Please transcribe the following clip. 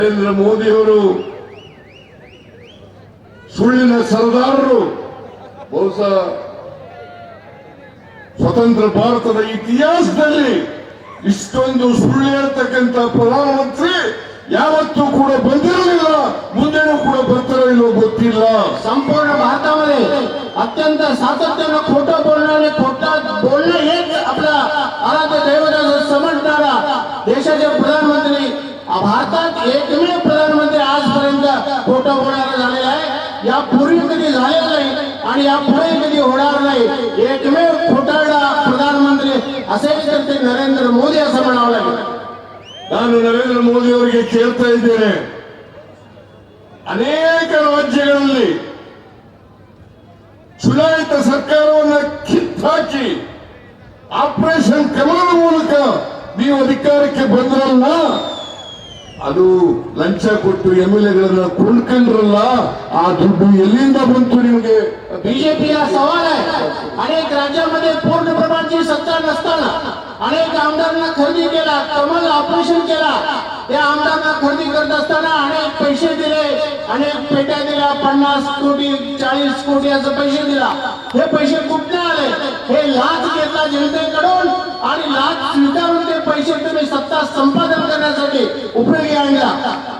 ನರೇಂದ್ರ ಮೋದಿಯವರು ಸುಳ್ಳಿನ ಸರದಾರರು ಬಹುಶಃ ಸ್ವತಂತ್ರ ಭಾರತದ ಇತಿಹಾಸದಲ್ಲಿ ಇಷ್ಟೊಂದು ಸುಳ್ಳು ಹೇಳ್ತಕ್ಕಂಥ ಪ್ರಧಾನಮಂತ್ರಿ ಯಾವತ್ತೂ ಕೂಡ ಬಂದಿರಲಿಲ್ಲ ಮುಂದೆನೂ ಕೂಡ ಬರ್ತಾರೋ ಇಲ್ಲೋ ಗೊತ್ತಿಲ್ಲ संपूर्ण भारतामध्ये अत्यंत सातत्यानं खोटं बोलणारे खोटा बोलणं हेच आपला आराध्य दैवताचं समजणारा देशाचे प्रधानमंत्री भारतात एकमेव प्रधानमंत्री आजपर्यंत खोटं बोलणारा झालेला आहे यापूर्वी कधी झालेलं नाही आणि यापुढे कधी होणार नाही एकमेव खोटारडा प्रधानमंत्री असेल तर ते नरेंद्र मोदी असं म्हणावं लागेल ನಾನು ನರೇಂದ್ರ ಮೋದಿ ಅವರಿಗೆ ಕೇಳ್ತಾ ಇದ್ದೇನೆ ಅನೇಕ ರಾಜ್ಯಗಳಲ್ಲಿ ಚುನಾಯಿತ ಸರ್ಕಾರವನ್ನ ಕಿತ್ತಾಕಿ ಆಪರೇಷನ್ ಕಮಲದ ಮೂಲಕ ನೀವು ಅಧಿಕಾರಕ್ಕೆ ಬಂದ್ರಲ್ಲ ಅದು ಲಂಚ ಕೊಟ್ಟು ಎಂ ಎಲ್ ಎಗಳನ್ನ ಕುಳ್ಕಂಡ್ರಲ್ಲ ಆ ದುಡ್ಡು ಎಲ್ಲಿಂದ ಬಂತು ನಿಮಗೆ? ಬಿಜೆಪಿला सवाल आहे अनेक राज्यामध्ये पूर्ण प्रमाणाची सत्ता नसताना अनेक आमदारांना खरेदी केला कमल ऑपरेशन केला त्या आमदारांना खरेदी करत असताना अनेक पैसे दिले अनेक पेट्या दिल्या पन्नास कोटी चाळीस कोटी असं पैसे दिला हे पैसे कुठे आले हे लाच घेतला जनतेकडून आणि लाच स्वीकारून ते पैसे तुम्ही सत्ता संप 달라.